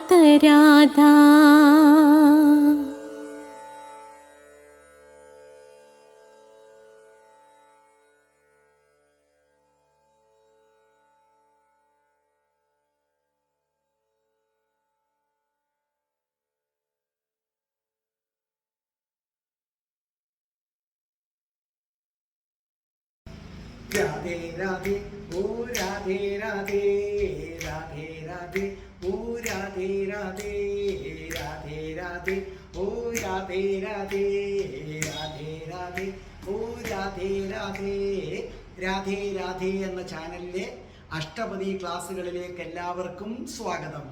മറക്കാത്ത രാധ. രാധേ രാധേ ഓ രാധേ. രാധേ രാധേ രാധേ. ഓ രാധേ രാധേ. രാധേ രാധേ എന്ന ചാനലിലെ അഷ്ടപതി ക്ലാസ്സുകളിലേക്ക് എല്ലാവർക്കും സ്വാഗതം.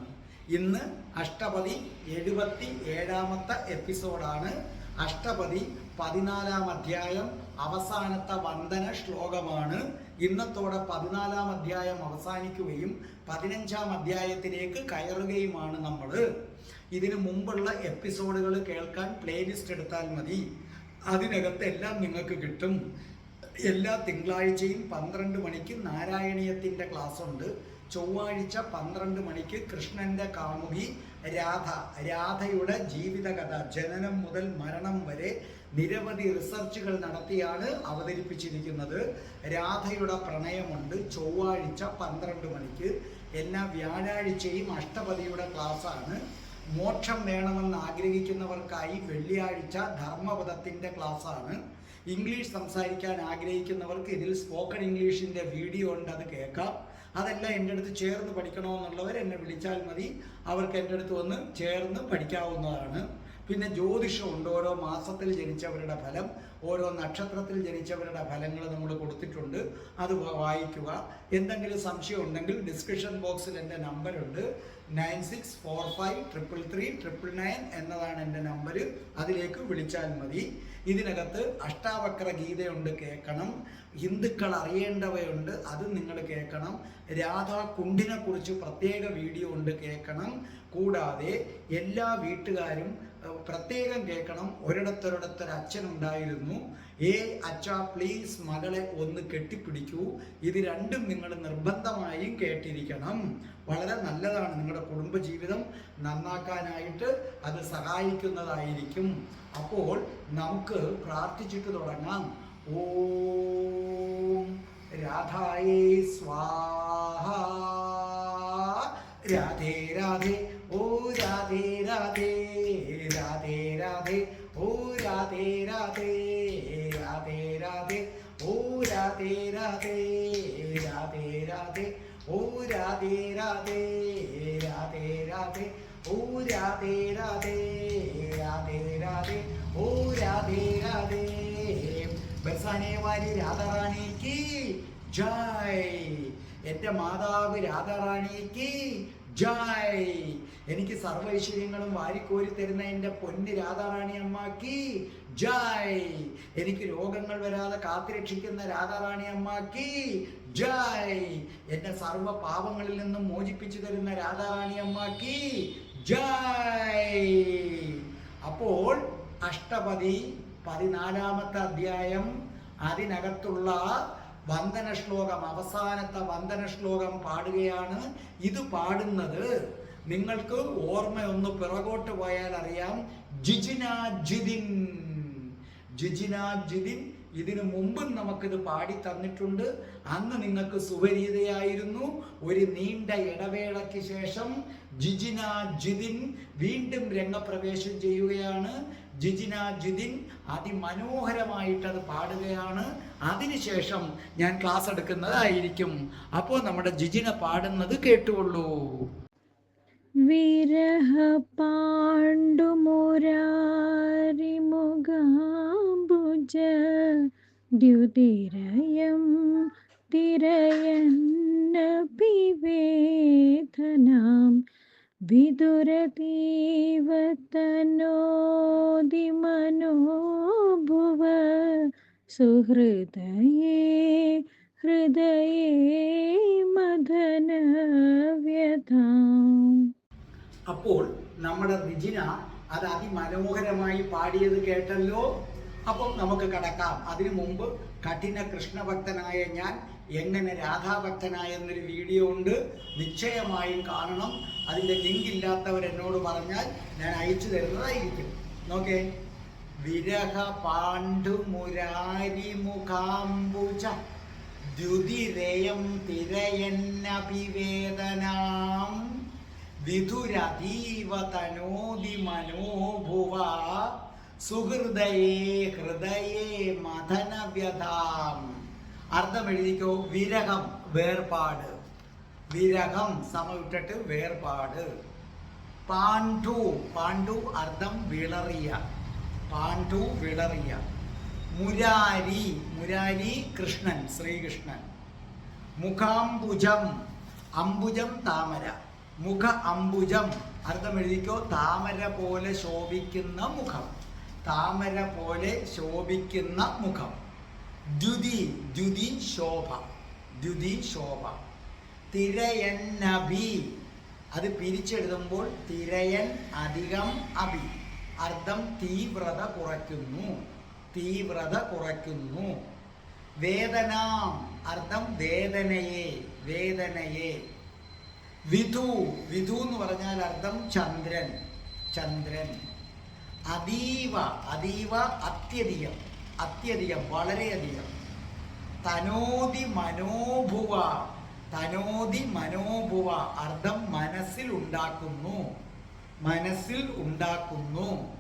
ഇന്ന് അഷ്ടപതി എഴുപത്തി ഏഴാമത്തെ എപ്പിസോഡാണ്. അഷ്ടപതി പതിനാലാം അധ്യായം അവസാനത്തെ വന്ദന ശ്ലോകമാണ്. ഇന്നത്തോടെ പതിനാലാം അധ്യായം അവസാനിക്കുകയും പതിനഞ്ചാം അധ്യായത്തിലേക്ക് കയറുകയുമാണ് നമ്മൾ ഇതിനു മുമ്പുള്ള എപ്പിസോഡുകൾ കേൾക്കാൻ പ്ലേലിസ്റ്റ് എടുത്താൽ മതി. അതിനകത്ത് എല്ലാം നിങ്ങൾക്ക് കിട്ടും. എല്ലാ തിങ്കളാഴ്ചയും പന്ത്രണ്ട് മണിക്ക് നാരായണീയത്തിന്റെ ക്ലാസ് ഉണ്ട് ചൊവ്വാഴ്ച പന്ത്രണ്ട് മണിക്ക് കൃഷ്ണന്റെ കാമുകി രാധ രാധയുടെ ജീവിതകഥ. ജനനം മുതൽ മരണം വരെ നിരവധി റിസർച്ചുകൾ നടത്തിയാണ് അവതരിപ്പിച്ചിരിക്കുന്നത്. രാധയുടെ പ്രണയമുണ്ട്. ചൊവ്വാഴ്ച പന്ത്രണ്ട് മണിക്ക്. എല്ലാ വ്യാഴാഴ്ചയും അഷ്ടപതിയുടെ ക്ലാസ്സാണ്. മോക്ഷം വേണമെന്ന് ആഗ്രഹിക്കുന്നവർക്കായി വെള്ളിയാഴ്ച ധർമ്മപദത്തിന്റെ ക്ലാസ്സാണ്. ഇംഗ്ലീഷ് സംസാരിക്കാൻ ആഗ്രഹിക്കുന്നവർക്ക് ഇതിൽ സ്പോക്കൺ ഇംഗ്ലീഷിന്റെ വീഡിയോ ഉണ്ട് അത് കേൾക്കാം. അതെല്ലാം എന്റെ അടുത്ത് ചേർന്ന് പഠിക്കണമെന്നുള്ളവർ എന്നെ വിളിച്ചാൽ മതി. അവർക്ക് എന്റെ അടുത്ത് വന്ന് ചേർന്ന് പഠിക്കാവുന്നതാണ്. പിന്നെ ജ്യോതിഷമുണ്ട് ഓരോ മാസത്തിൽ ജനിച്ചവരുടെ ഫലം ഓരോ നക്ഷത്രത്തിൽ ജനിച്ചവരുടെ ഫലങ്ങൾ നമ്മൾ കൊടുത്തിട്ടുണ്ട്. അത് വായിക്കുക. എന്തെങ്കിലും സംശയം ഉണ്ടെങ്കിൽ ഡിസ്ക്രിപ്ഷൻ ബോക്സിൽ എന്റെ നമ്പറുണ്ട് nine six four five triple three triple nine എന്നതാണ് എന്റെ നമ്പർ അതിലേക്ക് വിളിച്ചാൽ മതി. ഇതിനകത്ത് അഷ്ടാവക്ര ഗീതയുണ്ട് കേൾക്കണം. ഹിന്ദുക്കൾ അറിയേണ്ടവയുണ്ട് അത് നിങ്ങൾ കേൾക്കണം. രാധാ കുണ്ടിനെ കുറിച്ച് പ്രത്യേക വീഡിയോ ഉണ്ട് കേൾക്കണം. കൂടാതെ എല്ലാ വീട്ടുകാരും പ്രത്യേകം കേൾക്കണം. ഒരിടത്തൊരിടത്തൊരു അച്ഛനുണ്ടായിരുന്നു. ഏ അച്ഛ പ്ലീസ് മകളെ ഒന്ന് കെട്ടിപ്പിടിക്കൂ. ഇത് രണ്ടും നിങ്ങൾ നിർബന്ധമായും കേട്ടിരിക്കണം. വളരെ നല്ലതാണ് നിങ്ങളുടെ കുടുംബജീവിതം. നന്നാക്കാനായിട്ട് അത് സഹായിക്കുന്നതായിരിക്കും. അപ്പോൾ നമുക്ക് പ്രാർത്ഥിച്ചിട്ട് തുടങ്ങാം. ഓം രാധായേ സ്വാഹ. രാധേ രാധേ. ഓ രാധേ രാധേ. വാരി രാധാറാണിക്ക് ജായ്. എന്റെ മാതാവ് രാധാറാണിക്ക് ജായ്. എനിക്ക് സർവൈശ്വര്യങ്ങളും വാരിക്കോരി തരുന്ന എന്റെ പൊന്ന് രാധാറാണി അമ്മയ്ക്ക് ജായ്. എനിക്ക് രോഗങ്ങൾ വരാതെ കാത്തുരക്ഷിക്കുന്ന രാധാറാണി അമ്മയ്ക്ക് ജായ്. എന്നെ സർവ പാപങ്ങളിൽ നിന്നും മോചിപ്പിച്ചു തരുന്ന രാധാറാണി അമ്മയ്ക്ക് ജായ്. അപ്പോൾ അഷ്ടപതി പതിനാലാമത്തെ അധ്യായം അതിനകത്തുള്ള വന്ദന ശ്ലോകം അവസാനത്തെ വന്ദന ശ്ലോകം പാടുകയാണ്. ഇത് പാടുന്നത് നിങ്ങൾക്ക് ഓർമ്മയൊന്ന് പിറകോട്ട് പോയാൽ അറിയാം. ജിജിന ജിതിൻ ജിജിന ജിതിൻ ഇതിനു മുമ്പും നമുക്കിത് പാടി തന്നിട്ടുണ്ട്. അന്ന് നിങ്ങൾക്ക് സുപരീതയായിരുന്നു ഒരു നീണ്ട ഇടവേളയ്ക്ക് ശേഷം ജിജിന വീണ്ടും രംഗപ്രവേശം ചെയ്യുകയാണ്. ജിജിന ജിതിൻ അത് പാടുകയാണ്. അതിനുശേഷം ഞാൻ ക്ലാസ് എടുക്കുന്നതായിരിക്കും. അപ്പോൾ നമ്മുടെ ജിജിന പാടുന്നത് കേട്ടുകൊള്ളൂ. വിരഹ പാണ്ഡുമുരാരിമുഖാംബുജ ദ്യുതിരയം തിരയന്നപിവേദനാം വിദുരതീവതനോദിമനോഭുവ സുഹൃദയേ ഹൃദയേ അപ്പോൾ നമ്മുടെ റിജിന അത് അതിമനോഹരമായി പാടിയത് കേട്ടല്ലോ. അപ്പം നമുക്ക് കടക്കാം. അതിനു മുമ്പ് കഠിന കൃഷ്ണഭക്തനായ ഞാൻ എങ്ങനെ രാധാഭക്തനായ എന്നൊരു വീഡിയോ ഉണ്ട്. നിശ്ചയമായും കാണണം. അതിന്റെ ലിങ്ക് ഇല്ലാത്തവർ എന്നോട് പറഞ്ഞാൽ ഞാൻ അയച്ചു തരുന്നതായിരിക്കും. നോക്കേ. വിരഹ പാണ്ഡു മുരാരി മുഖാംബുജ. ദ്യുതിരയം തിരയന്നഭിവേദനാം. വിധുരതീവ തനോതി മനോഭുവ. സുഹൃദയേ ഹൃദയേ മഥനവ്യതാം അർത്ഥം എഴുതിക്കോ വിരഹം വേർപാട്. വിരഹം സമവിട്ടിട്ട് വേർപാട്. പാണ്ഡു പാണ്ഡു അർത്ഥം വിളറിയ. പാണ്ഡു വിളറിയ. മുരാരി മുരാരി കൃഷ്ണൻ ശ്രീകൃഷ്ണൻ. മുഖാംബുജം അംബുജം താമര. മുഖ അംബുജം അർത്ഥം എഴുതിക്കോ താമര പോലെ ശോഭിക്കുന്ന മുഖം. താമര പോലെ ശോഭിക്കുന്ന മുഖം. ദ്യുതി ദ്യുതി ശോഭ ദ്യുതി ശോഭ. തിരയന്നഭി അത് പിരിച്ചെഴുതുമ്പോൾ തിരയൻ അധികം അഭി. അർത്ഥം തീവ്രത കുറയ്ക്കുന്നു. തീവ്രത കുറയ്ക്കുന്നു. വേദനാം. അർത്ഥം വേദനയെ വേദനയെ. വിധു. വിധു എന്ന് പറഞ്ഞാൽ അർത്ഥം ചന്ദ്രൻ. ചന്ദ്രൻ. അതീവ അതീവ അത്യധികം. അത്യധികം വളരെയധികം. തനോതി മനോഭുവ തനോതി മനോഭുവ അർത്ഥം മനസ്സിൽ ഉണ്ടാക്കുന്നു. മനസ്സിൽ ഉണ്ടാക്കുന്നു.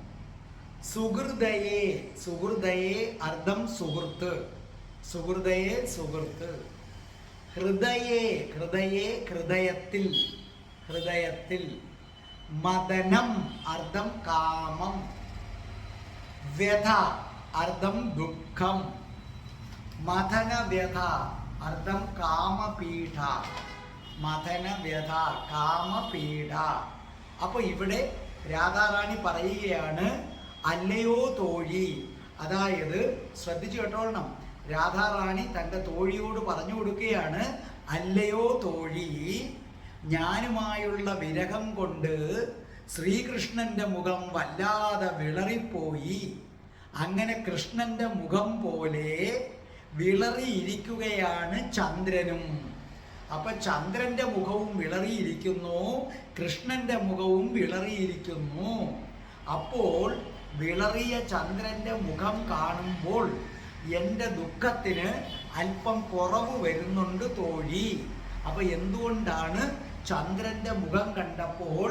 സുഹൃദയെ സുഹൃദയെ അർത്ഥം സുഹൃത്ത്. സുഹൃദയെ സുഹൃത്ത്. ഹൃദയെ ഹൃദയെ ഹൃദയത്തിൽ. ഹൃദയത്തിൽ. മദനം അർത്ഥം കാമം. വ്യഥ അർത്ഥം ദുഃഖം. മഥന വ്യഥ അർത്ഥം കാമപീഠ. മഥന വ്യഥ കാമപീഠ. അപ്പൊ ഇവിടെ രാധാറാണി പറയുകയാണ് അല്ലയോ തോഴി. അതായത് ശ്രദ്ധിച്ചു കേട്ടോളണം. രാധാറാണി തന്റെ തോഴിയോട് പറഞ്ഞു കൊടുക്കുകയാണ് അല്ലയോ തോഴി ഞാനുമായുള്ള വിരഹം കൊണ്ട് ശ്രീകൃഷ്ണന്റെ മുഖം വല്ലാതെ വിളറിപ്പോയി. അങ്ങനെ കൃഷ്ണന്റെ മുഖം പോലെ വിളറിയിരിക്കുകയാണ് ചന്ദ്രനും. അപ്പൊ ചന്ദ്രന്റെ മുഖവും വിളറിയിരിക്കുന്നു കൃഷ്ണന്റെ മുഖവും വിളറിയിരിക്കുന്നു. അപ്പോൾ വിളറിയ ചന്ദ്രന്റെ മുഖം കാണുമ്പോൾ എന്റെ ദുഃഖത്തിന് അല്പം കുറവ് വരുന്നുണ്ട് തോഴി. അപ്പൊ എന്തുകൊണ്ടാണ് ചന്ദ്രന്റെ മുഖം കണ്ടപ്പോൾ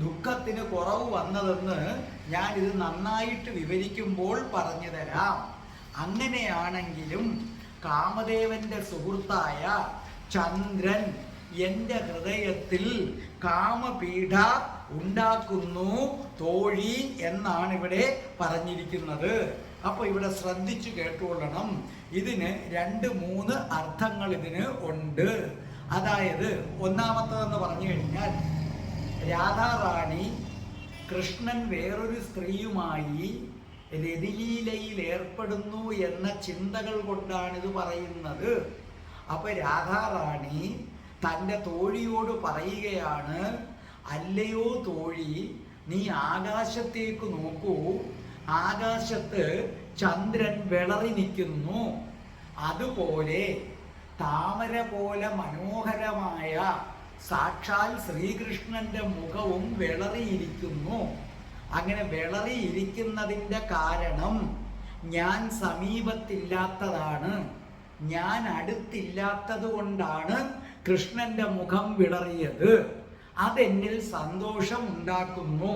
ദുഃഖത്തിന് കുറവ് വന്നതെന്ന് ഞാൻ ഇത് നന്നായിട്ട് വിവരിക്കുമ്പോൾ പറഞ്ഞു തരാം. അങ്ങനെയാണെങ്കിലും കാമദേവന്റെ സുഹൃത്തായ ചന്ദ്രൻ എന്റെ ഹൃദയത്തിൽ കാമപീഠ ഉണ്ടാക്കുന്നു തോഴി എന്നാണ് ഇവിടെ പറഞ്ഞിരിക്കുന്നത്. അപ്പോൾ ഇവിടെ ശ്രദ്ധിച്ചു കേട്ടുകൊള്ളണം. ഇതിന് രണ്ട് മൂന്ന് അർത്ഥങ്ങൾ ഇതിന് ഉണ്ട്. അതായത് ഒന്നാമത്തതെന്ന് പറഞ്ഞു കഴിഞ്ഞാൽ രാധാറാണി കൃഷ്ണൻ വേറൊരു സ്ത്രീയുമായി രതിലീലയിൽ ഏർപ്പെടുന്നു എന്ന ചിന്തകൾ കൊണ്ടാണ് ഇത് പറയുന്നത്. അപ്പൊ രാധാറാണി തന്റെ തോഴിയോട് പറയുകയാണ് അല്ലയോ തോഴി നീ ആകാശത്തേക്ക് നോക്കൂ. ആകാശത്ത് ചന്ദ്രൻ വിളറി നിൽക്കുന്നു. അതുപോലെ താമര പോലെ മനോഹരമായ സാക്ഷാൽ ശ്രീകൃഷ്ണന്റെ മുഖവും വിളറിയിരിക്കുന്നു. അങ്ങനെ വിളറിയിരിക്കുന്നതിന്റെ കാരണം ഞാൻ സമീപത്തില്ലാത്തതാണ്. ഞാൻ അടുത്തില്ലാത്തത് കൊണ്ടാണ് കൃഷ്ണന്റെ മുഖം വിളറിയത്. അതെന്നിൽ സന്തോഷം ഉണ്ടാക്കുന്നു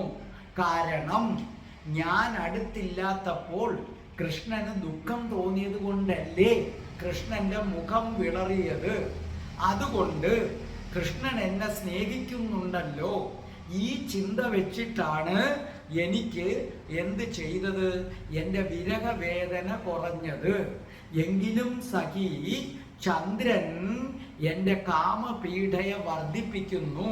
കാരണം ഞാൻ അടുത്തില്ലാത്തപ്പോൾ കൃഷ്ണന് ദുഃഖം തോന്നിയത് കൊണ്ടല്ലേ കൃഷ്ണന്റെ മുഖം വിളറിയത്. അതുകൊണ്ട് കൃഷ്ണൻ എന്നെ സ്നേഹിക്കുന്നുണ്ടല്ലോ. ഈ ചിന്ത വെച്ചിട്ടാണ് എനിക്ക് എന്ത് ചെയ്തത്? എന്റെ വിരഹവേദന കുറഞ്ഞത്. എങ്കിലും സഖി ചന്ദ്രൻ എന്റെ കാമപീഠയെ വർദ്ധിപ്പിക്കുന്നു.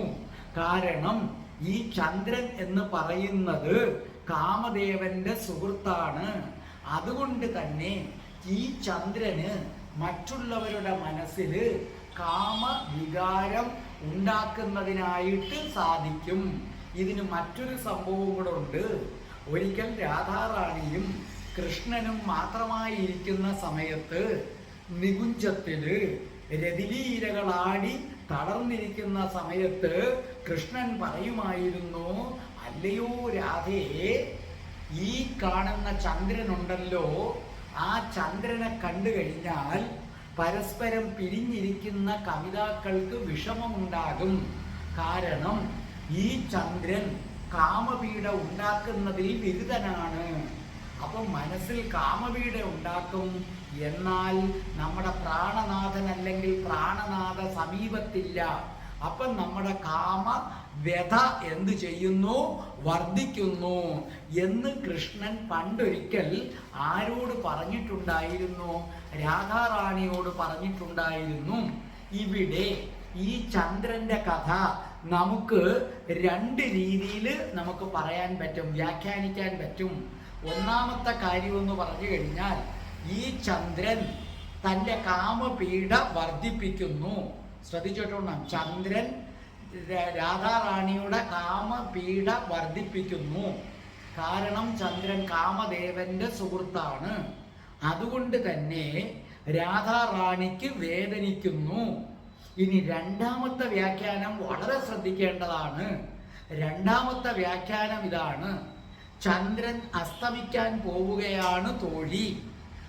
കാരണം ഈ ചന്ദ്രൻ എന്ന് പറയുന്നത് കാമദേവന്റെ സുഹൃത്താണ്. അതുകൊണ്ട് തന്നെ ഈ ചന്ദ്രന് മറ്റുള്ളവരുടെ മനസ്സിൽ കാമവികാരം ഉണ്ടാക്കുന്നതിനായിട്ട് സാധിക്കും. ഇതിന് മറ്റൊരു സംഭവം കൂടെ ഉണ്ട്. ഒരിക്കൽ രാധാറാണിയും കൃഷ്ണനും മാത്രമായിരിക്കുന്ന സമയത്ത് നികുഞ്ചത്തിൽ രതിലീരകളാടി തളർന്നിരിക്കുന്ന സമയത്ത് കൃഷ്ണൻ പറയുമായിരുന്നു അല്ലയോ രാധേ ഈ കാണുന്ന ചന്ദ്രനുണ്ടല്ലോ. ആ ചന്ദ്രനെ കണ്ടു കഴിഞ്ഞാൽ പരസ്പരം പിരിഞ്ഞിരിക്കുന്ന കവിതാക്കൾക്ക് വിഷമമുണ്ടാകും. കാരണം ഈ ചന്ദ്രൻ കാമപീഠ ഉണ്ടാക്കുന്നതിൽ ബിരുദനാണ് അപ്പം മനസ്സിൽ കാമപീഠ ഉണ്ടാക്കും. എന്നാൽ നമ്മുടെ പ്രാണനാഥൻ അല്ലെങ്കിൽ പ്രാണനാഥ സമീപത്തില്ല. അപ്പം നമ്മുടെ കാമ വ്യഥ എന്ത് ചെയ്യുന്നു? വർദ്ധിക്കുന്നു. എന്ന് കൃഷ്ണൻ പണ്ടൊരിക്കൽ ആരോട് പറഞ്ഞിട്ടുണ്ടായിരുന്നു? രാധാറാണിയോട് പറഞ്ഞിട്ടുണ്ടായിരുന്നു. ഇവിടെ ഈ ചന്ദ്രന്റെ കഥ നമുക്ക് രണ്ട് രീതിയിൽ നമുക്ക് പറയാൻ പറ്റും വ്യാഖ്യാനിക്കാൻ പറ്റും. ഒന്നാമത്തെ കാര്യം എന്ന് പറഞ്ഞു കഴിഞ്ഞാൽ ഈ ചന്ദ്രൻ തന്റെ കാമപീഠ വർദ്ധിപ്പിക്കുന്നു. ശ്രദ്ധിച്ചിട്ടുണ്ടാകും ചന്ദ്രൻ രാധാറാണിയുടെ കാമപീഠ വർദ്ധിപ്പിക്കുന്നു. കാരണം ചന്ദ്രൻ കാമദേവന്റെ സുഹൃത്താണ്. അതുകൊണ്ട് തന്നെ രാധാറാണിക്ക് വേദനിക്കുന്നു. ഇനി രണ്ടാമത്തെ വ്യാഖ്യാനം വളരെ ശ്രദ്ധിക്കേണ്ടതാണ്. രണ്ടാമത്തെ വ്യാഖ്യാനം ഇതാണ്. ചന്ദ്രൻ അസ്തമിക്കാൻ പോവുകയാണ് തോഴി.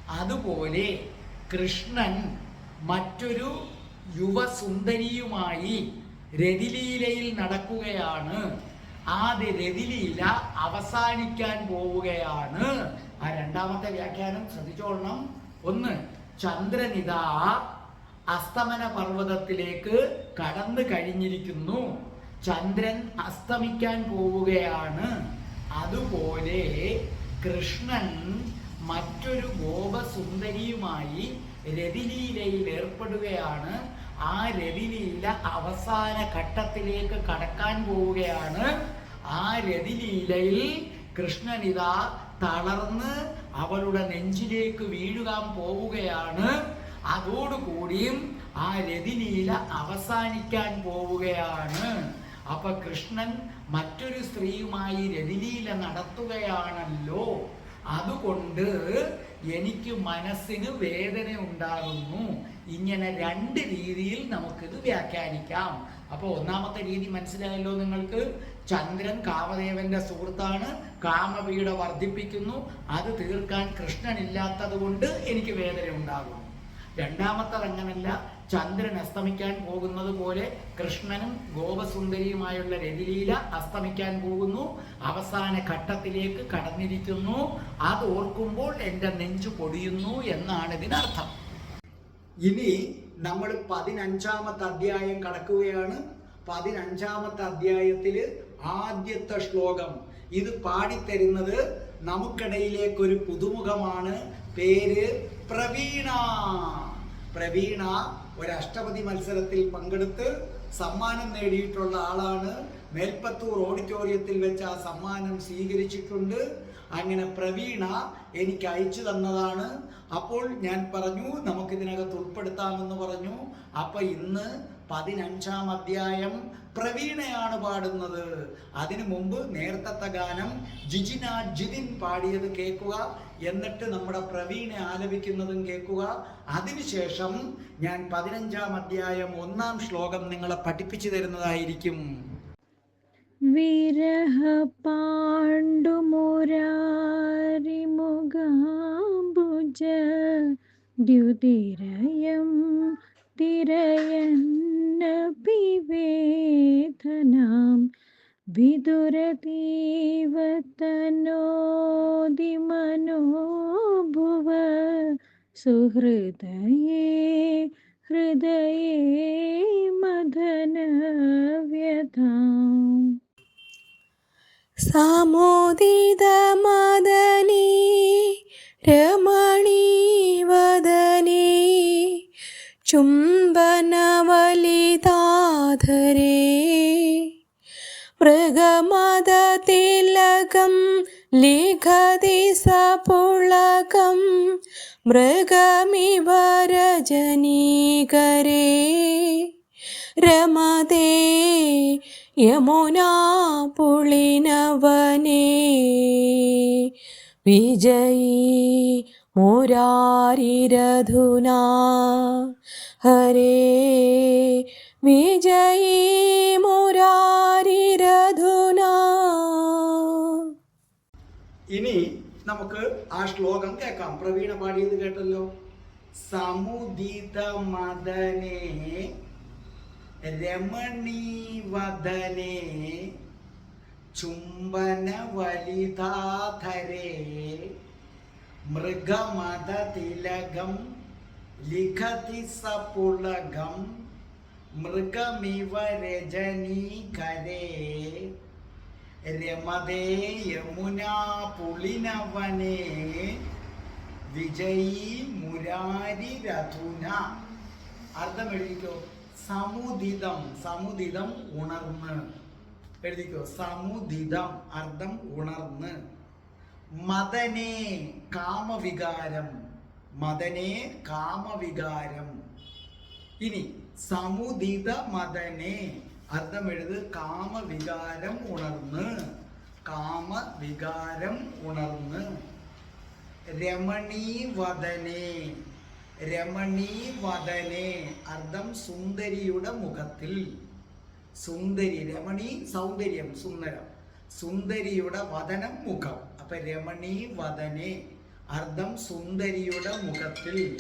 അതുപോലെ കൃഷ്ണൻ മറ്റൊരു യുവസുന്ദരിയുമായി രതിലീലയിൽ നടക്കുകയാണ്. ആദ്യ രതിലീല അവസാനിക്കാൻ പോവുകയാണ്. ആ രണ്ടാമത്തെ വ്യാഖ്യാനം ശ്രദ്ധിച്ചോളണം. ഒന്ന് ചന്ദ്രനിത അസ്തമന പർവതത്തിലേക്ക് കടന്നു കഴിഞ്ഞിരിക്കുന്നു. ചന്ദ്രൻ അസ്തമിക്കാൻ പോവുകയാണ്. അതുപോലെ കൃഷ്ണൻ മറ്റൊരു ഗോപസുന്ദരിയുമായി രതിലീലയിൽ ഏർപ്പെടുകയാണ്. ആ രതിലീല അവസാന ഘട്ടത്തിലേക്ക് കടക്കാൻ പോവുകയാണ്. ആ രതിലീലയിൽ കൃഷ്ണനിതാ തളർന്ന് അവളുടെ നെഞ്ചിലേക്ക് വീഴുകാൻ പോവുകയാണ്. അതോടുകൂടിയും ആ രതിലീല അവസാനിക്കാൻ പോവുകയാണ്. അപ്പൊ കൃഷ്ണൻ മറ്റൊരു സ്ത്രീയുമായി രതിലീല നടത്തുകയാണല്ലോ. അതുകൊണ്ട് എനിക്ക് മനസ്സിന് വേദന ഉണ്ടാകുന്നു. ഇങ്ങനെ രണ്ട് രീതിയിൽ നമുക്കിത് വ്യാഖ്യാനിക്കാം. അപ്പോൾ ഒന്നാമത്തെ രീതി മനസ്സിലായല്ലോ നിങ്ങൾക്ക്? ചന്ദ്രൻ കാമദേവന്റെ സുഹൃത്താണ്. കാമപീഠ വർദ്ധിപ്പിക്കുന്നു. അത് തീർക്കാൻ കൃഷ്ണനില്ലാത്തത് കൊണ്ട് എനിക്ക് വേദന ഉണ്ടാകുന്നു. രണ്ടാമത്തത് അങ്ങനല്ല. ചന്ദ്രൻ അസ്തമിക്കാൻ പോകുന്നത് പോലെ കൃഷ്ണനും ഗോപസുന്ദരിയുമായുള്ള രതിലീല അസ്തമിക്കാൻ പോകുന്നു. അവസാന ഘട്ടത്തിലേക്ക് കടന്നിരിക്കുന്നു. അത് ഓർക്കുമ്പോൾ എന്റെ നെഞ്ചു പൊടിയുന്നു എന്നാണ് ഇതിനർത്ഥം. ഇനി നമ്മൾ പതിനഞ്ചാമത്തെ അധ്യായം കടക്കുകയാണ്. പതിനഞ്ചാമത്തെ അധ്യായത്തിൽ ആദ്യത്തെ ശ്ലോകം. ഇത് പാടിത്തരുന്നത് നമുക്കിടയിലേക്കൊരു പുതുമുഖമാണ്. പേര് പ്രവീണ. പ്രവീണ ഒരു അഷ്ടപതി മത്സരത്തിൽ പങ്കെടുത്ത് സമ്മാനം നേടിയിട്ടുള്ള ആളാണ്. മേൽപ്പത്തൂർ ഓഡിറ്റോറിയത്തിൽ വെച്ച് ആ സമ്മാനം സ്വീകരിച്ചിട്ടുണ്ട്. അങ്ങനെ പ്രവീണ എനിക്ക് അയച്ചു തന്നതാണ്. അപ്പോൾ ഞാൻ പറഞ്ഞു നമുക്കിതിനകത്ത് ഉൾപ്പെടുത്താമെന്ന് പറഞ്ഞു. അപ്പൊ ഇന്ന് പതിനഞ്ചാം അധ്യായം പ്രവീണയാണ് പാടുന്നത്. അതിനു മുമ്പ് നേരത്തെ ഗാനം ജിജിന ജിതിൻ പാടിയത് കേൾക്കുക. എന്നിട്ട് നമ്മുടെ പ്രവീണെ ആലപിക്കുന്നതും കേൾക്കുക. അതിനുശേഷം ഞാൻ പതിനഞ്ചാം അധ്യായം ഒന്നാം ശ്ലോകം നിങ്ങളെ പഠിപ്പിച്ചു തരുന്നതായിരിക്കും. വിരഹ പാണ്ഡുമുരാരിമുഖാംബുജ ദ്യുതിരയം തിരയന്ന വേദനാം വിദുരതീവതനോതി മനോഭുവ സുഹൃദയേ ഹൃദയേ മദനവ്യഥാം രമണീവദനി രമണീവദനേ ചുംബനവലിതാധരേ തിലകം ലിഖതി സപുളകം മൃഗമിവ രജനീകരേ രമതേ യമുനാ പുളിനവനേ വിജയീ മുരാരിരധുനാ. ഹരേ വിജയീ മുരാരിരധുനാ ആ ശ്ലോകം കേൾക്കാം. പ്രവീണ പാടിയത് കേട്ടല്ലോ. സമുദിത മദനേ രമണീവദനെ ചുംബന വലിതാധരേ മൃഗമത തിലകം ലിഖതി സപുളകം മൃഗമിവ രജനീകരേ രമതേ യമുനാ പുളിനവനേ വിജയി മുരാരി രഥുന. അർത്ഥം എഴുതിക്കോ? സമുദിതം സമുദിതം ഉണർന്ന്. എഴുതിക്കോ? സമുദിതം അർത്ഥം ഉണർന്ന്. മദനേ കാമവികാരം മദനേ കാമവികാരം. ഇനി സമുദിത മദനെ അർത്ഥം എഴുത് കാമവികാരം ഉണർന്ന്. കാമവികാരം ഉണർന്ന്. രമണീ വദനെ രമണീ വദനെ അർത്ഥം സുന്ദരിയുടെ മുഖത്തിൽ. സുന്ദരി രമണി സൗന്ദര്യം സുന്ദരം. സുന്ദരിയുടെ വദനം മുഖം. അപ്പൊ രമണി വദനെ അർത്ഥം സുന്ദരിയുടെ മുഖത്തിൽ.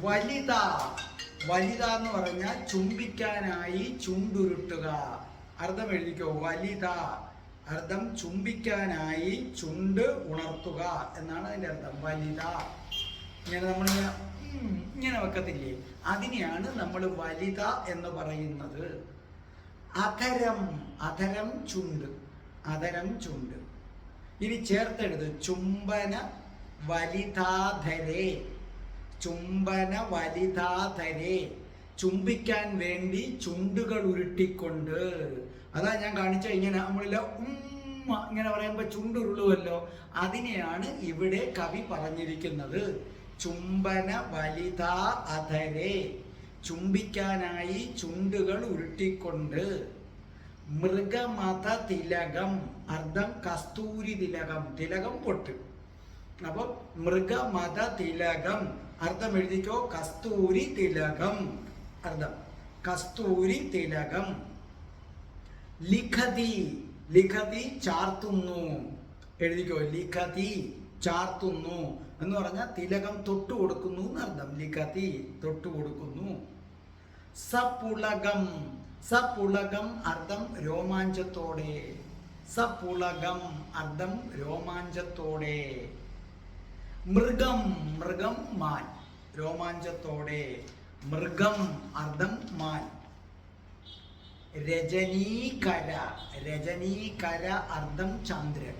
വനിത വനിത എന്ന് പറഞ്ഞാൽ ചുംബിക്കാനായി ചുണ്ടുരുട്ടുക. അർത്ഥം എഴുതിക്കോ? വലിത. അർത്ഥം ചുംബിക്കാനായി ചുണ്ട് ഉണർത്തുക എന്നാണ് അതിന്റെ അർത്ഥം. വലിത. ഇങ്ങനെ നമ്മൾ ഇങ്ങനെ വെക്കത്തില്ലേ? അതിനെയാണ് നമ്മൾ വലിത എന്ന് പറയുന്നത്. അധരം അധരം ചുണ്ട്. അധരം ചുണ്ട്. ഇനി ചേർത്തെടുത്ത് ചുംബന വലിതാധരേ. ചുംബന വലിതാതരെ ചുംബിക്കാൻ വേണ്ടി ചുണ്ടുകൾ ഉരുട്ടിക്കൊണ്ട്. അതാ ഞാൻ കാണിച്ച ഇങ്ങനെ നമ്മളില്ല ഉമ്മ ഇങ്ങനെ പറയുമ്പോൾ ചുണ്ടുരുളുവല്ലോ അതിനെയാണ് ഇവിടെ കവി പറഞ്ഞിരിക്കുന്നത്. ചുംബന വലിതാ അധരെ ചുംബിക്കാനായി ചുണ്ടുകൾ ഉരുട്ടിക്കൊണ്ട്. മൃഗമത തിലകം അർത്ഥം കസ്തൂരി തിലകം തിലകം പൊട്ട്. അപ്പൊ മൃഗമത തിലകം അർത്ഥം എഴുതിക്കോ കസ്തൂരി തിലകം. അർത്ഥം. കസ്തൂരി തിലകം. ലിഖതി. ലിഖതി ചാർത്തുന്നു. എഴുതിക്കോ? ലിഖതി ചാർത്തുന്നു. എന്ന് പറഞ്ഞാൽ തിലകം തൊട്ടു കൊടുക്കുന്നു എന്നർത്ഥം. ലിഖതി തൊട്ടു കൊടുക്കുന്നു. സപുളകം. സപുളകം അർത്ഥം രോമാഞ്ചത്തോടെ. സപുളകം അർത്ഥം രോമാഞ്ചത്തോടെ. മൃഗം മൃഗം മാൻ. രോമാഞ്ചത്തോടെ മൃഗം അർദ്ധം മാൻ. രജനീകര രജനീകര അർദ്ധം ചന്ദ്രൻ.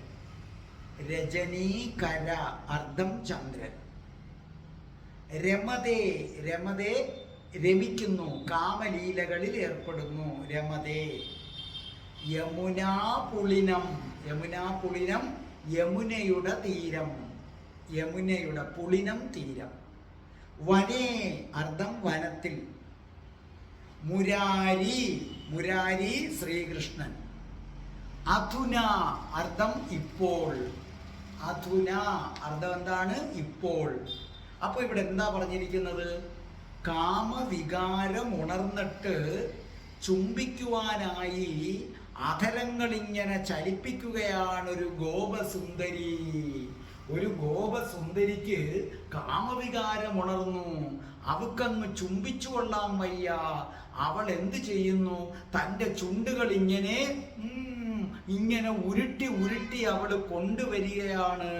രജനീകര അർദ്ധം ചന്ദ്രൻ. രമതേ രമതേ രമിക്കുന്നു കാമലീലകളിൽ ഏർപ്പെടുന്നു രമതേ. യമുനാ പുളിനം യമുനാ പുളിനം യമുനയുടെ തീരം. യമുനയുടെ പുളിനം തീരം. വനേ അർദ്ധം വനത്തിൽ. മുരാരി മുരാരി ശ്രീകൃഷ്ണൻ. അധുന അർത്ഥം ഇപ്പോൾ. അധുന അർത്ഥം എന്താണ്? ഇപ്പോൾ. അപ്പോൾ ഇവിടെ എന്താ പറഞ്ഞിരിക്കുന്നത്? കാമവികാരം ഉണർന്നിട്ട് ചുംബിക്കുവാനായി അധരങ്ങളിങ്ങനെ ചലിപ്പിക്കുകയാണ് ഒരു ഗോപസുന്ദരി. ഒരു ഗോപസുന്ദരിക്ക് കാമവികാരം ഉണർന്നു അവക്കങ്ങ് ചുംബിച്ചു കൊള്ളാൻ വയ്യ. അവൾ എന്ത് ചെയ്യുന്നു? തന്റെ ചുണ്ടുകൾ ഇങ്ങനെ ഇങ്ങനെ ഉരുട്ടി ഉരുട്ടി അവൾ കൊണ്ടുവരികയാണ്.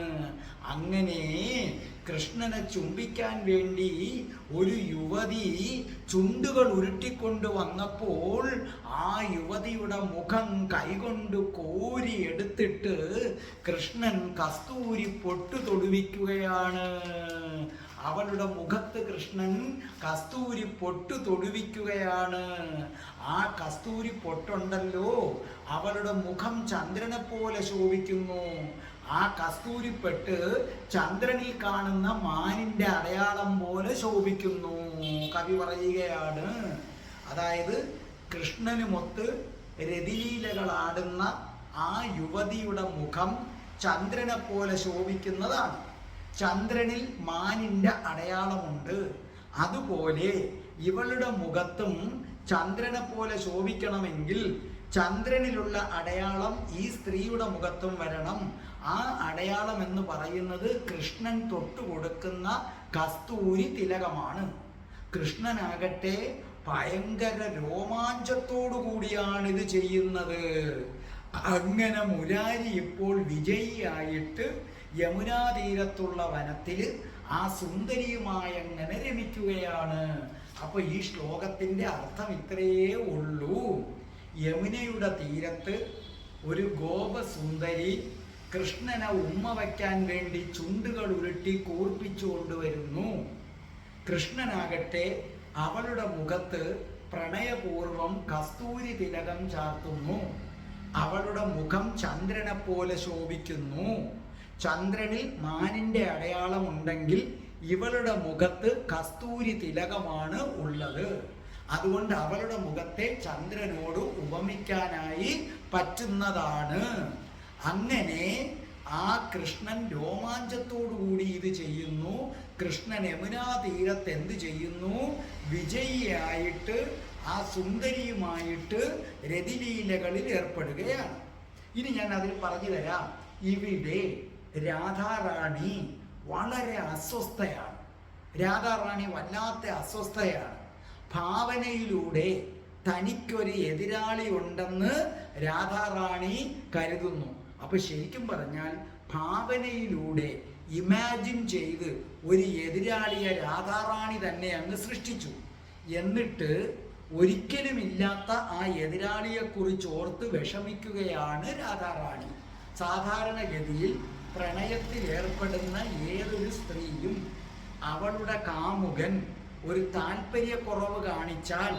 അങ്ങനെ കൃഷ്ണനെ ചുംബിക്കാൻ വേണ്ടി ഒരു യുവതി ചുണ്ടുകൾ ഉരുട്ടിക്കൊണ്ട് വന്നപ്പോൾ ആ യുവതിയുടെ മുഖം കൈകൊണ്ട് കോരി എടുത്തിട്ട് കൃഷ്ണൻ കസ്തൂരി പൊട്ടു തൊടുവിക്കുകയാണ്. അവളുടെ മുഖത്ത് കൃഷ്ണൻ കസ്തൂരി പൊട്ടു തൊടുവിക്കുകയാണ്. ആ കസ്തൂരി പൊട്ടുണ്ടല്ലോ. അവളുടെ മുഖം ചന്ദ്രനെ പോലെ ശോഭിക്കുന്നു. ആ കസ്തൂരിപ്പെട്ട് ചന്ദ്രനിൽ കാണുന്ന മാനിന്റെ അടയാളം പോലെ ശോഭിക്കുന്നു. കവി പറയുകയാണ് അതായത് കൃഷ്ണനുമൊത്ത് രതിലീലകളാടുന്ന ആ യുവതിയുടെ മുഖം ചന്ദ്രനെ പോലെ ശോഭിക്കുന്നതാണ്. ചന്ദ്രനിൽ മാനിന്റെ അടയാളമുണ്ട്. അതുപോലെ ഇവളുടെ മുഖത്തും ചന്ദ്രനെ പോലെ ശോഭിക്കണമെങ്കിൽ ചന്ദ്രനിലുള്ള അടയാളം ഈ സ്ത്രീയുടെ മുഖത്തും വരണം. ആ അടയാളം എന്ന് പറയുന്നത് കൃഷ്ണൻ തൊട്ടു കൊടുക്കുന്ന കസ്തൂരി തിലകമാണ്. കൃഷ്ണനാകട്ടെ ഭയങ്കര രോമാഞ്ചത്തോടു കൂടിയാണ് ഇത് ചെയ്യുന്നത്. അങ്ങനെ മുരാരി ഇപ്പോൾ വിജയിയായിട്ട് യമുനാ തീരത്തുള്ള വനത്തിൽ ആ സുന്ദരിയുമായി അങ്ങനെ രമിക്കുകയാണ്. അപ്പൊ ഈ ശ്ലോകത്തിന്റെ അർത്ഥം ഇത്രയേ ഉള്ളൂ. യമുനയുടെ തീരത്ത് ഒരു ഗോപസുന്ദരി കൃഷ്ണനെ ഉമ്മ വയ്ക്കാൻ വേണ്ടി ചുണ്ടുകൾ ഉരുട്ടി കൂർപ്പിച്ചു കൊണ്ടുവരുന്നു. കൃഷ്ണനാകട്ടെ അവളുടെ മുഖത്ത് പ്രണയപൂർവം കസ്തൂരി തിലകം ചാർത്തുന്നു. അവളുടെ മുഖം ചന്ദ്രനെ പോലെ ശോഭിക്കുന്നു. ചന്ദ്രനിൽ മാനിന്റെ അടയാളം ഉണ്ടെങ്കിൽ ഇവളുടെ മുഖത്ത് കസ്തൂരി തിലകമാണ് ഉള്ളത്. അതുകൊണ്ട് അവളുടെ മുഖത്തെ ചന്ദ്രനോട് ഉപമിക്കാനായി പറ്റുന്നതാണ്. അങ്ങനെ ആ കൃഷ്ണൻ രോമാഞ്ചത്തോടു കൂടി ഇത് ചെയ്യുന്നു. കൃഷ്ണൻ യമുനാ തീരത്ത് എന്ത് ചെയ്യുന്നു? വിജയിയായിട്ട് ആ സുന്ദരിയുമായിട്ട് രതിലീലകളിൽ ഏർപ്പെടുകയാണ്. ഇനി ഞാൻ അതിൽ പറഞ്ഞു തരാം. ഇവിടെ രാധാറാണി വളരെ അസ്വസ്ഥയാണ്. രാധാറാണി വല്ലാത്ത അസ്വസ്ഥയാണ്. ഭാവനയിലൂടെ തനിക്കൊരു എതിരാളി ഉണ്ടെന്ന് രാധാറാണി കരുതുന്നു. അപ്പൊ ശരിക്കും പറഞ്ഞാൽ ഭാവനയിലൂടെ ഇമാജിൻ ചെയ്ത് ഒരു എതിരാളിയെ രാധാറാണി തന്നെ അങ്ങ് സൃഷ്ടിച്ചു. എന്നിട്ട് ഒരിക്കലും ഇല്ലാത്ത ആ എതിരാളിയെ കുറിച്ച് ഓർത്ത് വിഷമിക്കുകയാണ് രാധാറാണി. സാധാരണഗതിയിൽ പ്രണയത്തിൽ ഏർപ്പെടുന്ന ഏതൊരു സ്ത്രീയും അവളുടെ കാമുകൻ ഒരു താല്പര്യക്കുറവ് കാണിച്ചാൽ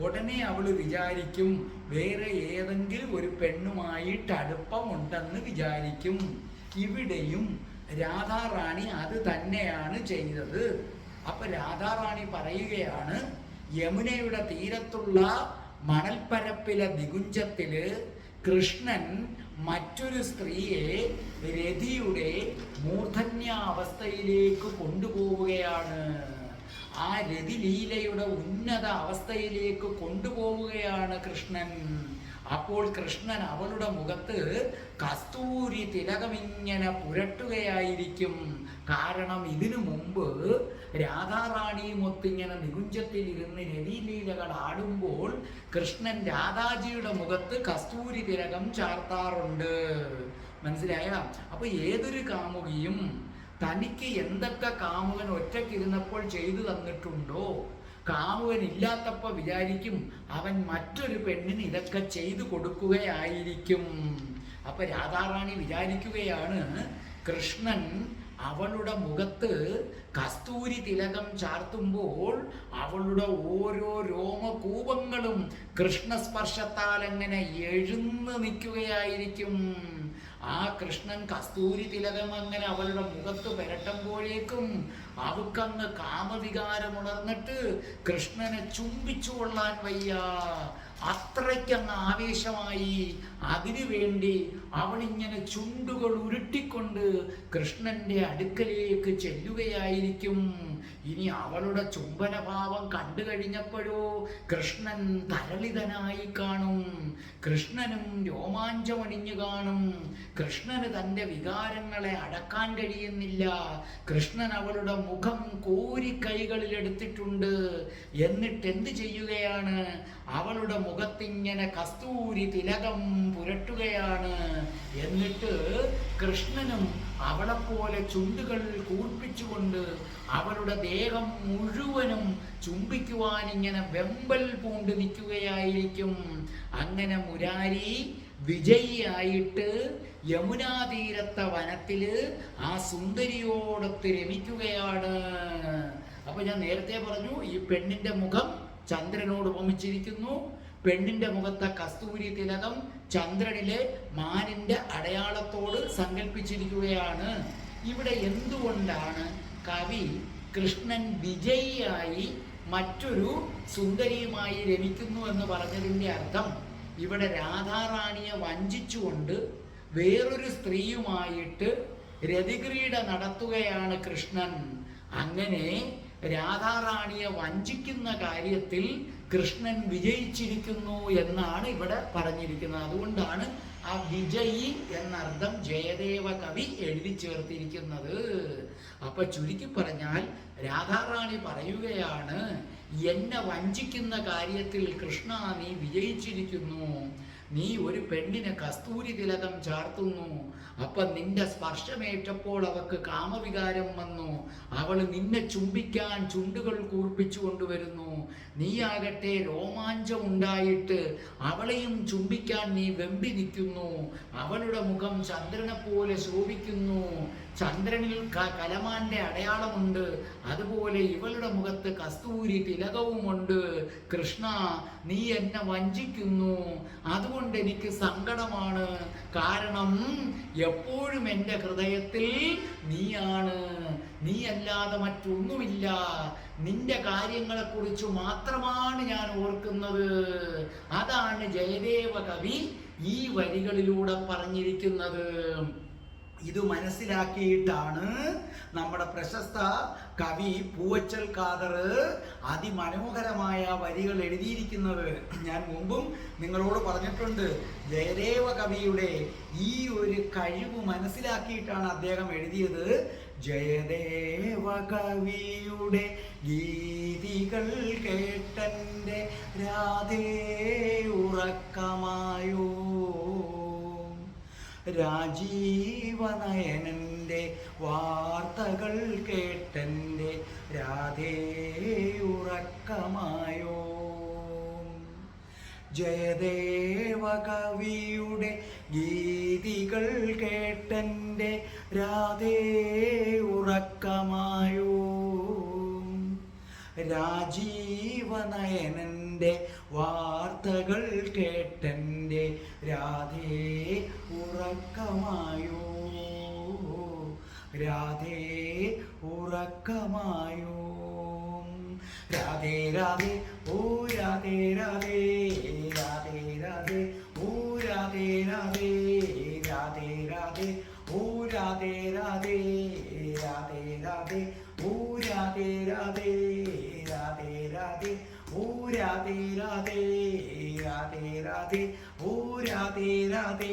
ഉടനെ അവൾ വിചാരിക്കും വേറെ ഏതെങ്കിലും ഒരു പെണ്ണുമായിട്ട് അടുപ്പമുണ്ടെന്ന് വിചാരിക്കും. ഇവിടെയും രാധാറാണി അത് തന്നെയാണ് ചെയ്തത്. അപ്പൊ രാധാറാണി പറയുകയാണ് യമുനയുടെ തീരത്തുള്ള മണൽപ്പരപ്പിലെ ദിഗുഞ്ചത്തിൽ കൃഷ്ണൻ മറ്റൊരു സ്ത്രീയെ രതിയുടെ മൂർധന്യാവസ്ഥയിലേക്ക് കൊണ്ടുപോവുകയാണ്. ആ രതിലീലയുടെ ഉന്നത അവസ്ഥയിലേക്ക് കൊണ്ടുപോവുകയാണ് കൃഷ്ണൻ. അപ്പോൾ കൃഷ്ണൻ അവളുടെ മുഖത്ത് കസ്തൂരി തിലകമിങ്ങനെ പുരട്ടുകയായിരിക്കും. കാരണം ഇതിനു മുമ്പ് രാധാറാണിയുമൊത്ത് ഇങ്ങനെ നികുഞ്ചത്തിൽ ഇരുന്ന് രതിലീലകൾ ആടുമ്പോൾ കൃഷ്ണൻ രാധാജിയുടെ മുഖത്ത് കസ്തൂരി തിലകം ചാർത്താറുണ്ട്. മനസ്സിലായ? അപ്പൊ ഏതൊരു കാമുകിയും തനിക്ക് എന്തൊക്കെ കാമുകൻ ഒറ്റയ്ക്കിരുന്നപ്പോൾ ചെയ്തു തന്നിട്ടുണ്ടോ? കാമുകൻ ഇല്ലാത്തപ്പോൾ വിചാരിക്കും അവൻ മറ്റൊരു പെണ്ണിന് ഇതൊക്കെ ചെയ്തു കൊടുക്കുകയായിരിക്കും. അപ്പൊ രാധാറാണി വിചാരിക്കുകയാണ് കൃഷ്ണൻ അവളുടെ മുഖത്ത് കസ്തൂരി തിലകം ചാർത്തുമ്പോൾ അവളുടെ ഓരോ രോമകൂപങ്ങളും കൃഷ്ണസ്പർശത്താൽ അങ്ങനെ എഴുന്ന് നിൽക്കുകയായിരിക്കും. ആ കൃഷ്ണൻ കസ്തൂരി തിലകം അങ്ങനെ അവളുടെ മുഖത്ത് പുരട്ടുമ്പോഴേക്കും അവക്കങ്ങ് കാമവികാരമുണർന്നിട്ട് കൃഷ്ണനെ ചുംബിച്ചു കൊള്ളാൻ വയ്യ. അത്രയ്ക്കങ്ങ് ആവേശമായി. അതിനു വേണ്ടി അവളിങ്ങനെ ചുണ്ടുകൾ ഉരുട്ടിക്കൊണ്ട് കൃഷ്ണന്റെ അടുക്കലേക്ക് ചെല്ലുകയായിരിക്കും. ഇനി അവളുടെ ചുംബനഭാവം കണ്ടു കഴിഞ്ഞപ്പോഴോ കൃഷ്ണൻ തരളിതനായി കാണും. കൃഷ്ണനും രോമാഞ്ചമണിഞ്ഞു കാണും. കൃഷ്ണന് തന്റെ വികാരങ്ങളെ അടക്കാൻ കഴിയുന്നില്ല. കൃഷ്ണൻ അവളുടെ മുഖം കോരി കൈകളിൽ എടുത്തിട്ടുണ്ട്. എന്നിട്ട് എന്ത് ചെയ്യുകയാണ്? അവളുടെ മുഖത്തിങ്ങനെ കസ്തൂരി തിലകം പുരട്ടുകയാണ് എന്നിട്ട് കൃഷ്ണനും അവളെപ്പോലെ ചുണ്ടുകൾ കൂർപ്പിച്ചുകൊണ്ട് അവളുടെ ദേഹം മുഴുവനും ചുംബിക്കുവാൻ ഇങ്ങനെ വെമ്പൽ പൂണ്ട് നിൽക്കുകയായിരിക്കും. അങ്ങനെ മുരാരി വിജയിയായിട്ട് യമുനാ തീരത്തെ വനത്തിൽ ആ സുന്ദരിയോടൊത്ത് രമിക്കുകയാണ്. അപ്പൊ ഞാൻ നേരത്തെ പറഞ്ഞു ഈ പെണ്ണിന്റെ മുഖം ചന്ദ്രനോട് ഉപമിച്ചിരിക്കുന്നു. പെണ്ണിന്റെ മുഖത്തെ കസ്തൂരി തിലകം ചന്ദ്രനിലെ മാനിന്റെ അടയാളത്തോട് സങ്കല്പിച്ചിരിക്കുകയാണ് ഇവിടെ എന്തുകൊണ്ടാണ് കവി കൃഷ്ണൻ വിജയിയായി മറ്റൊരു സുന്ദരിയുമായി രമിക്കുന്നു എന്ന് പറഞ്ഞതിന്റെ അർത്ഥം ഇവിടെ രാധാറാണിയെ വഞ്ചിച്ചുകൊണ്ട് വേറൊരു സ്ത്രീയുമായിട്ട് രതിക്രീഡ നടത്തുകയാണ് കൃഷ്ണൻ. അങ്ങനെ രാധാറാണിയെ വഞ്ചിക്കുന്ന കാര്യത്തിൽ കൃഷ്ണൻ വിജയിച്ചിരിക്കുന്നു എന്നാണ് ഇവിടെ പറഞ്ഞിരിക്കുന്നത്. അതുകൊണ്ടാണ് ആ വിജയി എന്നർത്ഥം ജയദേവ കവി എഴുതി ചേർത്തിരിക്കുന്നത്. അപ്പൊ ചുരുക്കി പറഞ്ഞാൽ രാധാറാണി പറയുകയാണ് എന്നെ വഞ്ചിക്കുന്ന കാര്യത്തിൽ കൃഷ്ണ നീ വിജയിച്ചിരിക്കുന്നു. നീ ഒരു പെണ്ണിനെ കസ്തൂരി തിലകം ചാർത്തുന്നു. അപ്പം നിന്റെ സ്പർശമേറ്റപ്പോൾ അവക്ക് കാമവികാരം വന്നു. അവൾ നിന്നെ ചുംബിക്കാൻ ചുണ്ടുകൾ കൂർപ്പിച്ചു കൊണ്ടുവരുന്നു. നീയാകട്ടെ രോമാഞ്ചം ഉണ്ടായിട്ട് അവളെയും ചുംബിക്കാൻ നീ വെമ്പി നിൽക്കുന്നു. അവളുടെ മുഖം ചന്ദ്രനെ പോലെ ശോഭിക്കുന്നു. ചന്ദ്രനിൽ കലമാന്റെ അടയാളമുണ്ട്. അതുപോലെ ഇവളുടെ മുഖത്ത് കസ്തൂരി തിലകവുമുണ്ട്. കൃഷ്ണ നീ എന്നെ വഞ്ചിക്കുന്നു. അതുകൊണ്ട് എനിക്ക് സങ്കടമാണ്. കാരണം എപ്പോഴും എന്റെ ഹൃദയത്തിൽ നീയാണ്. നീ അല്ലാതെ മറ്റൊന്നുമില്ല. നിന്റെ കാര്യങ്ങളെക്കുറിച്ച് മാത്രമാണ് ഞാൻ ഓർക്കുന്നത്. അതാണ് ജയദേവ കവി ഈ വരികളിലൂടെ പറഞ്ഞിരിക്കുന്നത്. ഇത് മനസ്സിലാക്കിയിട്ടാണ് നമ്മുടെ പ്രശസ്ത കവി പൂവച്ചൽ ഖാദർ അതിമനോഹരമായ വരികൾ എഴുതിയിരിക്കുന്നത്. ഞാൻ മുമ്പും നിങ്ങളോട് പറഞ്ഞിട്ടുണ്ട് ജയദേവ കവിയുടെ ഈ ഒരു കഴിവ് മനസ്സിലാക്കിയിട്ടാണ് അദ്ദേഹം എഴുതിയത്. ജയദേവ കവിയുടെ ഗീതികൾ കേട്ടന്റെ രാധേ ഉറക്കമായോ? രാജീവനയനന്റെ വാർത്തകൾ കേട്ടെന്റെ രാധേ ഉറക്കമായോ? ജയദേവ കവിയുടെ ഗീതികൾ കേട്ടെന്റെ രാധേ ഉറക്കമായോ? രാജീവനയനന്റെ വാർത്തകൾ ഉറക്കമായോ രാധേ രാധേ ഓ രാധേ രാധേ രാധേ രാധേ ഓ രാധേ രാധേ രാധേ രാധേ ഓ രാധേ രാധേ രാധേ രാധേ ഓ രാധേ രാധേ രാധേ രാധേ ഓ രാധേ രാധേ രാധേ രാധേ ഓ രാധേ രാധേ